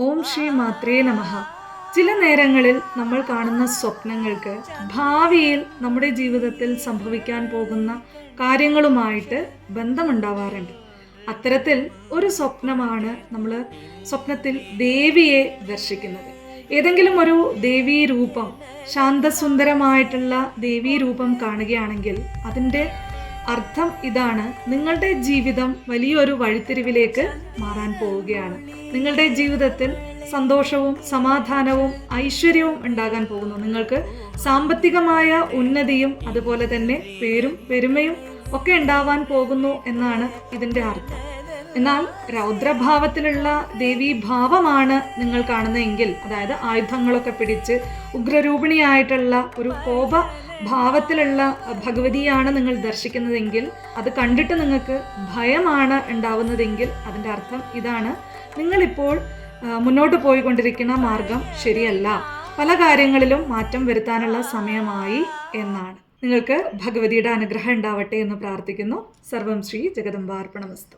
ഓം ശ്രീ മാത്രേ നമഃ. ചില നേരങ്ങളിൽ നമ്മൾ കാണുന്ന സ്വപ്നങ്ങൾക്ക് ഭാവിയിൽ നമ്മുടെ ജീവിതത്തിൽ സംഭവിക്കാൻ പോകുന്ന കാര്യങ്ങളുമായിട്ട് ബന്ധമുണ്ടാവാറുണ്ട്. അത്തരത്തിൽ ഒരു സ്വപ്നമാണ് നമ്മൾ സ്വപ്നത്തിൽ ദേവിയെ ദർശിക്കുന്നത്. ഏതെങ്കിലും ഒരു ദേവീ രൂപം ശാന്തസുന്ദരമായിട്ടുള്ള ദേവീ രൂപം കാണുകയാണെങ്കിൽ അതിന്റെ അർത്ഥം ഇതാണ്. നിങ്ങളുടെ ജീവിതം വലിയൊരു വഴിത്തിരിവിലേക്ക് മാറാൻ പോവുകയാണ്. നിങ്ങളുടെ ജീവിതത്തിൽ സന്തോഷവും സമാധാനവും ഐശ്വര്യവും ഉണ്ടാകാൻ പോകുന്നു. നിങ്ങൾക്ക് സാമ്പത്തികമായ ഉന്നതിയും അതുപോലെ തന്നെ പേരും പെരുമയും ഒക്കെ ഉണ്ടാവാൻ പോകുന്നു എന്നാണ് ഇതിന്റെ അർത്ഥം. എന്നാൽ രൗദ്രഭാവത്തിലുള്ള ദേവീഭാവമാണ് നിങ്ങൾ കാണുന്നതെങ്കിൽ അതായത് ആയുധങ്ങളൊക്കെ പിടിച്ച് ഉഗ്രരൂപിണിയായിട്ടുള്ള ഒരു കോപ ഭാവത്തിലുള്ള ഭഗവതിയാണ് നിങ്ങൾ ദർശിക്കുന്നതെങ്കിൽ അത് കണ്ടിട്ട് നിങ്ങൾക്ക് ഭയമാണ് ഉണ്ടാവുന്നതെങ്കിൽ അതിന്റെ അർത്ഥം ഇതാണ്. നിങ്ങളിപ്പോൾ മുന്നോട്ട് പോയിക്കൊണ്ടിരിക്കുന്ന മാർഗം ശരിയല്ല. പല കാര്യങ്ങളിലും മാറ്റം വരുത്താനുള്ള സമയമായി എന്നാണ്. നിങ്ങൾക്ക് ഭഗവതിയുടെ അനുഗ്രഹം ഉണ്ടാവട്ടെ എന്ന് പ്രാർത്ഥിക്കുന്നു. സർവം ശ്രീ ജഗദമ്പാർപ്പണമസ്തു